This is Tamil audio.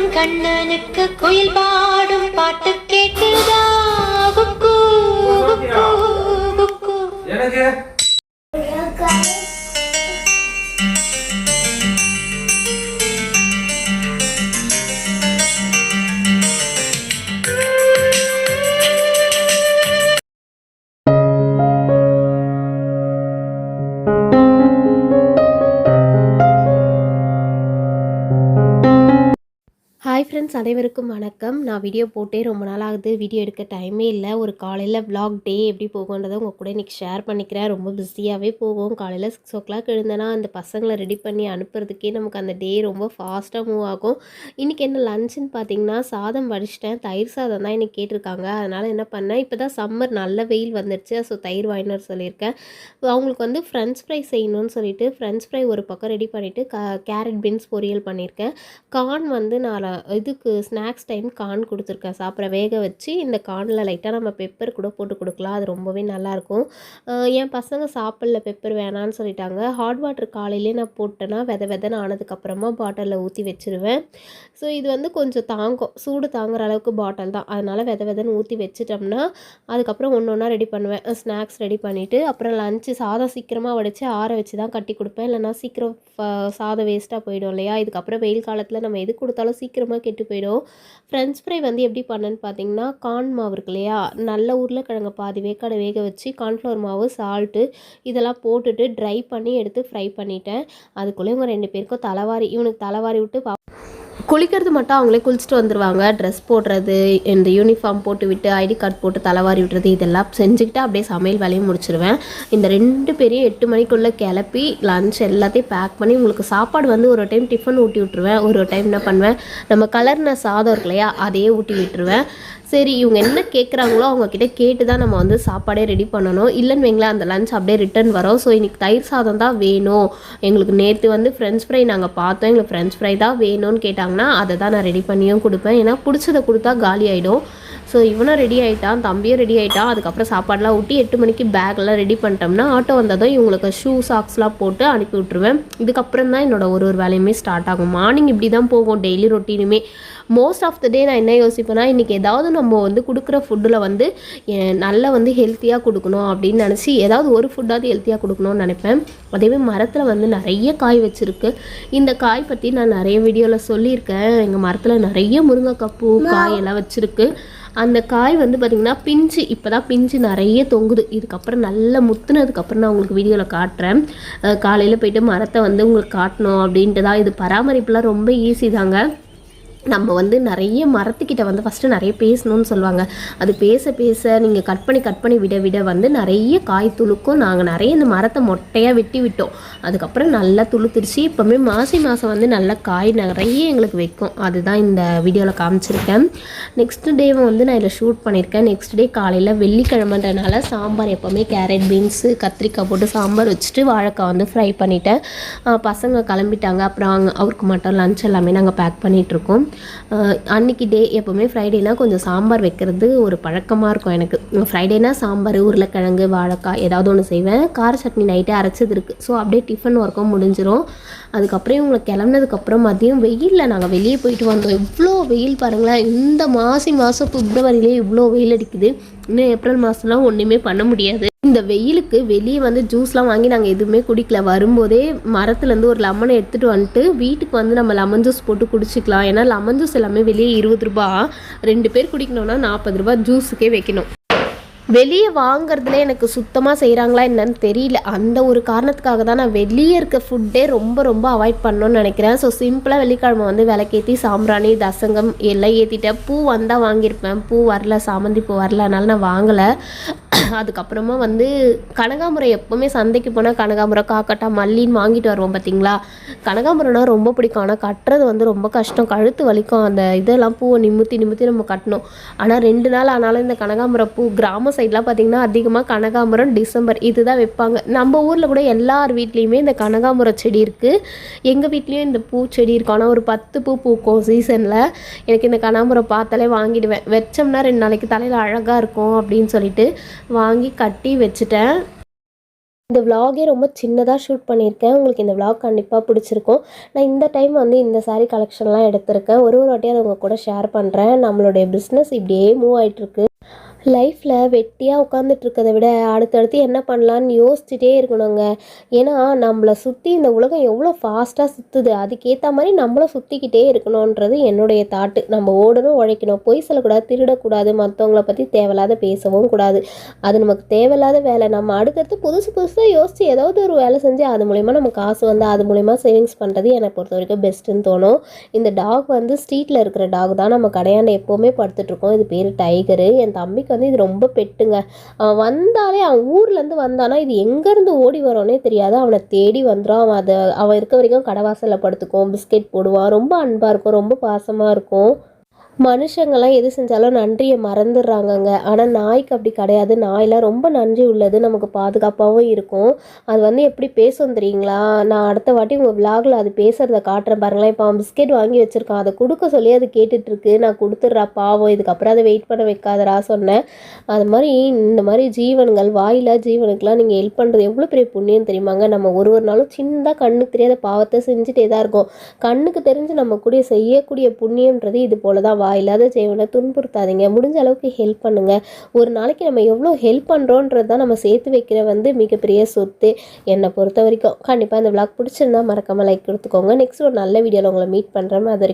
காணும் கண்ணனுக்கு குயில் பாடும் பாட்டு குக்கு. எனக்கு ஃப்ரெண்ட்ஸ் அனைவருக்கும் வணக்கம். நான் வீடியோ போட்டே ரொம்ப நாள் ஆகுது. வீடியோ எடுக்க டைமே இல்லை. ஒரு காலையில் விலாக் டே எப்படி போகுன்றதை உங்கள் கூட இன்றைக்கி ஷேர் பண்ணிக்கிறேன். ரொம்ப பிஸியாகவே போகும். காலையில் சிக்ஸ் ஓ கிளாக் எழுந்தேன்னா அந்த பசங்களை ரெடி பண்ணி அனுப்புறதுக்கே நமக்கு அந்த டே ரொம்ப ஃபாஸ்ட்டாக மூவ் ஆகும். இன்றைக்கி என்ன லஞ்சுன்னு பார்த்தீங்கன்னா சாதம் வடிச்சிட்டேன். தயிர் சாதம் தான் இன்றைக்கி கேட்டிருக்காங்க. அதனால் என்ன பண்ணேன் இப்போ தான் சம்மர் நல்ல வெயில் வந்துருச்சு. ஸோ தயிர் வாங்கினு சொல்லியிருக்கேன். அவங்களுக்கு வந்து ஃப்ரெஞ்ச் ஃப்ரை செய்யணும்னு சொல்லிட்டு ஃப்ரெஞ்ச் ஃப்ரை ஒரு பக்கம் ரெடி பண்ணிவிட்டு க கேரட் பீன்ஸ் பொரியல் பண்ணியிருக்கேன். கார்ன் வந்து நான் இதுக்கு ஸ்நாக்ஸ் டைம் கார்ன் கொடுத்துருக்கேன். சாப்பிட்ற வேக வச்சு இந்த கார்னில் லைட்டாக நம்ம பெப்பர் கூட போட்டு கொடுக்கலாம். அது ரொம்பவே நல்லாயிருக்கும். என் பசங்க சாப்பிடல பெப்பர் வேணான்னு சொல்லிட்டாங்க. ஹாட் வாட்டர் காலையிலே நான் போட்டேன்னா வித விதன்னு ஆனதுக்கப்புறமா பாட்டிலில் ஊற்றி வச்சுருவேன். ஸோ இது வந்து கொஞ்சம் தாங்கும். சூடு தாங்குற அளவுக்கு பாட்டில் தான். அதனால் வித விதன்னு ஊற்றி வச்சுட்டோம்னா அதுக்கப்புறம் ஒன்று ஒன்றா ரெடி பண்ணுவேன். ஸ்நாக்ஸ் ரெடி பண்ணிவிட்டு அப்புறம் லஞ்சு சாதம் சீக்கிரமாக வடித்து ஆற வச்சு தான் கட்டி கொடுப்பேன். இல்லைனா சீக்கிரம் ஃப- சாதம் வேஸ்ட்டாக போயிடும் இல்லையா? இதுக்கப்புறம் வெயில் காலத்தில் நம்ம எது கொடுத்தாலும் சீக்கிரமாக கெட்டு போயிடும். ஃப்ரெஞ்ச் ஃப்ரை வந்து எப்படி பண்ணேன்னு பார்த்தீங்கன்னா கார்ன் மாவு இருக்கு இல்லையா? நல்ல உருளைக்கிழங்க பாதி வேக்காடை வேக வச்சு கார்ன்ஃப்ளவர் மாவு சால்ட்டு இதெல்லாம் போட்டுட்டு ட்ரை பண்ணி எடுத்து ஃப்ரை பண்ணிட்டேன். அதுக்குள்ளே இவங்க ரெண்டு பேருக்கும் தலைவாரி இவனுக்கு தலைவாரி விட்டு குளிக்கிறது மட்டும் அவங்களே குளிச்சுட்டு வந்துடுவாங்க ட்ரெஸ் போடுறது இந்த யூனிஃபார்ம் போட்டு விட்டு ஐடி கார்டு போட்டு தலைவாரி விடுறது இதெல்லாம் செஞ்சுக்கிட்டு அப்படியே சமையல் வேலையும் முடிச்சிருவேன். இந்த ரெண்டு பேரையும் எட்டு மணிக்குள்ளே கிளப்பி லன்ச் எல்லாத்தையும் பேக் பண்ணி உங்களுக்கு சாப்பாடு வந்து ஒரு டைம் டிஃபன் ஊட்டி விட்டுருவேன். ஒரு டைம் என்ன பண்ணுவேன்? நம்ம கலர்ன சாதம் இருக்கு இல்லையா அதையே ஊட்டி விட்டுருவேன். சரி இவங்க என்ன கேட்குறாங்களோ அவங்கக்கிட்ட கேட்டு தான் நம்ம வந்து சாப்பாடே ரெடி பண்ணணும். இல்லைன்னு வைங்களேன் அந்த லஞ்ச் அப்படியே ரிட்டர்ன் வரும். ஸோ இன்னைக்கு தயிர் சாதம் தான் வேணும். எங்களுக்கு நேற்று வந்து ஃப்ரெஞ்ச் ஃப்ரை நாங்கள் பார்த்தோம். எங்களுக்கு ஃப்ரெஞ்ச் ஃப்ரை தான் வேணும்னு கேட்டாங்க. கேட்டாங்கன்னா அதை தான் நான் ரெடி பண்ணியும் கொடுப்பேன். ஏன்னா பிடிச்சதை கொடுத்தா காலி ஆகிடும் ஸோ இவனும் ரெடி ஆகிட்டான் தம்பியும் ரெடி ஆகிட்டான் அதுக்கப்புறம் சாப்பாடெலாம் ஊட்டி எட்டு மணிக்கு பேக்லாம் ரெடி பண்ணிட்டோம்னா ஆட்டோ வந்ததும் இவங்களுக்கு ஷூ சாக்ஸ்லாம் போட்டு அனுப்பி விட்ருவேன் இதுக்கப்புறம் தான் என்னோட ஒரு ஒரு வேலையுமே ஸ்டார்ட் ஆகும். மார்னிங் இப்படி தான் போகும் டெய்லி ரொட்டீனுமே மோஸ்ட் ஆஃப் த டே நான் என்ன யோசிப்பேன்னா இன்றைக்கி ஏதாவது நம்ம வந்து கொடுக்குற ஃபுட்டில் வந்து நல்ல நல்லா வந்து ஹெல்த்தியாக கொடுக்கணும் அப்படின்னு நினச்சி ஏதாவது ஒரு ஃபுட்டாவது ஹெல்த்தியாக கொடுக்கணும்னு நினைப்பேன். அதேமாதிரி மரத்தில் வந்து நிறைய காய் வச்சுருக்கு. இந்த காய் பற்றி நான் நிறைய வீடியோவில் சொல்லியிருக்கேன். எங்கள் மரத்தில் நிறைய முருங்கைக்காய் பூ காய் எல்லாம் வச்சுருக்கு. அந்த காய் வந்து பார்த்திங்கன்னா பிஞ்சு இப்போ தான் பிஞ்சு நிறைய தொங்குது. இதுக்கப்புறம் நல்லா முத்துனதுக்கப்புறம் நான் உங்களுக்கு வீடியோவில் காட்டுறேன். காலையில் போயிட்டு மரத்தை வந்து உங்களுக்கு காட்டணும் அப்படின்ட்டு தான் இது பராமரிப்புலாம் ரொம்ப ஈஸி தாங்க. நம்ம வந்து நிறைய மரத்துக்கிட்ட வந்து ஃபஸ்ட்டு நிறைய பேசணும்னு சொல்லுவாங்க. அது பேச பேச நீங்கள் கட் பண்ணி கட் பண்ணி விட விட வந்து நிறைய காய் துளுக்கும். நாங்கள் நிறைய இந்த மரத்தை மொட்டையாக வெட்டி விட்டோம். அதுக்கப்புறம் நல்லா துளுத்துருச்சு இப்போவுமே மாசி மாதம் வந்து நல்லா காய் நிறைய எங்களுக்கு வைக்கும். அதுதான் இந்த வீடியோவில் காமிச்சிருக்கேன். நெக்ஸ்ட் டேவும் வந்து நான் இதில் ஷூட் பண்ணியிருக்கேன் நெக்ஸ்ட் டே காலையில் வெள்ளிக்கிழமைன்றனால சாம்பார் எப்போவுமே கேரட் பீன்ஸு கத்திரிக்காய் போட்டு சாம்பார் வச்சுட்டு வாழைக்காய் வந்து ஃப்ரை பண்ணிட்டேன். பசங்க கிளம்பிட்டாங்க. அப்புறம் அவருக்கு மட்டும் லஞ்ச் எல்லாமே நாங்கள் பேக் பண்ணிகிட்ருக்கோம் அன்னைக்கு டே எப்போவுமே ஃப்ரைடேனா கொஞ்சம் சாம்பார் வைக்கிறது ஒரு பழக்கமாக இருக்கும் எனக்கு. ஃப்ரைடேனா சாம்பார் உருளைக்கிழங்கு வாழைக்காய் ஏதாவது ஒன்று செய்வேன். கார சட்னி நைட்டே அரைச்சது இருக்குது ஸோ அப்படியே டிஃபன் ஒர்க்கும் முடிஞ்சிடும் அதுக்கப்புறம் இவங்களை கிளம்புனதுக்கப்புறம் மதியம் வெயிலில் நாங்கள் வெளியே போயிட்டு வந்தோம். இவ்வளோ வெயில் பாருங்களேன். இந்த மாசி மாதம் பிப்ரவரியிலே இவ்வளோ வெயில் அடிக்குது. இன்னும் ஏப்ரல் மாதம்லாம் ஒன்றுமே பண்ண முடியாது. இந்த வெயிலுக்கு வெளியே வந்து ஜூஸ்லாம் வாங்கி நாங்கள் எதுவுமே குடிக்கல. வரும்போதே மரத்துலேருந்து ஒரு லெமனை எடுத்துகிட்டு வந்துட்டு வீட்டுக்கு வந்து நம்ம லெமன் ஜூஸ் போட்டு குடிச்சிக்கலாம். ஏன்னா லெமன் ஜூஸ் எல்லாமே வெளியே இருபது ரூபா. ரெண்டு பேர் குடிக்கணும்னா நாற்பது ரூபா ஜூஸுக்கே வைக்கணும். வெளியே வாங்குறதுல எனக்கு சுத்தமாக செய்கிறாங்களா என்னன்னு தெரியல. அந்த ஒரு காரணத்துக்காக தான் நான் வெளியே இருக்க ஃபுட்டே ரொம்ப ரொம்ப அவாய்ட் பண்ணணும்னு நினைக்கிறேன். ஸோ சிம்பிளாக வெள்ளிக்கிழமை வந்து விளக்கேற்றி சாம்பிராணி தசங்கம் எல்லாம் ஏற்றிட்டேன் பூ வந்தால் வாங்கியிருப்பேன். பூ வரல சாமந்தி பூ வரல அதனால் நான் வாங்கலை. அதுக்கப்புறமா வந்து கனகாமரம் எப்போவுமே சந்தைக்கு போனால் கனகாம்பரம் காக்கட்டா மல்லின்னு வாங்கிட்டு வருவோம் பார்த்தீங்களா கனகாம்பரம்னா ரொம்ப பிடிக்கும். ஆனால் கட்டுறது வந்து ரொம்ப கஷ்டம். கழுத்து வலிக்கும். அந்த இதெல்லாம் பூவை நிமித்தி நிமித்தி நம்ம கட்டணும். ஆனால் ரெண்டு நாள் ஆனாலும் இந்த கனகாம்பரம் பூ கிராம சைட்லாம் பார்த்தீங்கன்னா அதிகமாக கனகாம்பரம் டிசம்பர் இதுதான் வைப்பாங்க. நம்ம ஊரில் கூட எல்லார் வீட்லேயுமே இந்த கனகாம்பரம் செடி இருக்குது எங்கள் வீட்லேயும் இந்த பூச்செடி இருக்கும். ஆனால் ஒரு பத்து பூ பூக்கும் சீசனில் எனக்கு இந்த கனகாமரம் பார்த்தாலே வாங்கிடுவேன். வச்சோம்னா ரெண்டு நாளைக்கு தலையில் அழகாக இருக்கும் அப்படின்னு சொல்லிட்டு வாங்கி கட்டி வச்சுட்டேன். இந்த vlog-ஏ ரொம்ப சின்னதாக ஷூட் பண்ணியிருக்கேன். உங்களுக்கு இந்த vlog கண்டிப்பாக பிடிச்சிருக்கும். நான் இந்த டைம் வந்து இந்த சாரீ கலெக்ஷன்லாம் எடுத்திருக்கேன். ஒரு ஒரு வாட்டியாக அதை உங்கள் கூட ஷேர் பண்ணுறேன் நம்மளுடைய பிஸ்னஸ் இப்படியே மூவ் ஆகிட்டுருக்கு லைஃப்பில் வெட்டியாக உட்காந்துட்ருக்கத விட அடுத்தடுத்து என்ன பண்ணலான்னு யோசிச்சுட்டே இருக்கணுங்க. ஏன்னா நம்மளை சுற்றி இந்த உலகம் எவ்வளோ ஃபாஸ்ட்டாக சுற்றுது அதுக்கேற்ற மாதிரி நம்மளும் சுற்றிக்கிட்டே இருக்கணுன்றது என்னுடைய தாட்டு நம்ம ஓடணும் உழைக்கணும் பொய் சொல்லக்கூடாது திருடக்கூடாது மற்றவங்கள பற்றி தேவையில்லாத பேசவும் கூடாது. அது நமக்கு தேவையில்லாத வேலை. நம்ம அடுத்தடுத்து புதுசு புதுசாக யோசித்து ஏதாவது ஒரு வேலை செஞ்சு அது மூலிமா நம்ம காசு வந்து அது மூலிமா சேவிங்ஸ் பண்ணுறது என்னை பொறுத்த வரைக்கும் பெஸ்ட்டுன்னு தோணும். இந்த டாக் வந்து ஸ்ட்ரீட்டில் இருக்கிற டாக் தான் நம்ம கடையாண்ட எப்போவுமே படுத்துட்ருக்கோம் இது பேர் டைகரு என் தம்பிக்கு வந்து இது ரொம்ப பெட்டுங்க. அவன் வந்தாலே அவன் ஊர்லேருந்து வந்தானா இது எங்கேருந்து ஓடி வரோன்னே தெரியாது. அவனை தேடி வந்துடும் அவன் அதை அவன் இருக்க வரைக்கும் கடவாசலில் படுத்துக்கும் பிஸ்கெட் போடுவான். ரொம்ப அன்பாக இருக்கும் ரொம்ப பாசமாக இருக்கும். மனுஷங்கள்லாம் எது செஞ்சாலும் நன்றியை மறந்துடுறாங்கங்க. ஆனால் நாய்க்கு அப்படி கிடையாது. நாயெலாம் ரொம்ப நன்றி உள்ளது. நமக்கு பாதுகாப்பாகவும் இருக்கும். அது வந்து எப்படி பேசும் தெரியுங்களா? நான் அடுத்த வாட்டி உங்கள் விலாகில் அது பேசுகிறத காட்டுறேன் பாருங்களேன். இப்போ அவன் பிஸ்கெட் வாங்கி வச்சுருக்கான். அதை கொடுக்க சொல்லி அது கேட்டுட்ருக்கு. நான் கொடுத்துட்றா பாவம். இதுக்கப்புறம் அதை வெயிட் பண்ண வைக்காதரா சொன்னேன். அது மாதிரி இந்த மாதிரி ஜீவன்கள் வாயிலா ஜீவனுக்கெலாம் நீங்கள் ஹெல்ப் பண்ணுறது எவ்வளோ பெரிய புண்ணியம் தெரியுமாங்க? நம்ம ஒரு ஒரு நாளும் சின்னதாக கண்ணுக்கு தெரியாத பாவத்தை செஞ்சுட்டே தான் இருக்கும். கண்ணுக்கு தெரிஞ்சு நம்ம கூட செய்யக்கூடிய புண்ணியம்ன்றது இது போல தான் இல்லாத ஜீவனை துன்புறுத்தாதீங்க. முடிஞ்ச அளவுக்கு ஹெல்ப் பண்ணுங்கள் ஒரு நாளைக்கு நம்ம எவ்வளோ ஹெல்ப் பண்ணுறோன்றது தான் நம்ம சேர்த்து வைக்கிற வந்து மிகப்பெரிய சொத்து என்னை பொறுத்த வரைக்கும். கண்டிப்பாக இந்த விளாக் பிடிச்சிருந்தா மறக்காமல் லைக் கொடுத்துக்கோங்க. நெக்ஸ்ட் ஒரு நல்ல வீடியோவில் உங்களை மீட் பண்ணுற மாதிரி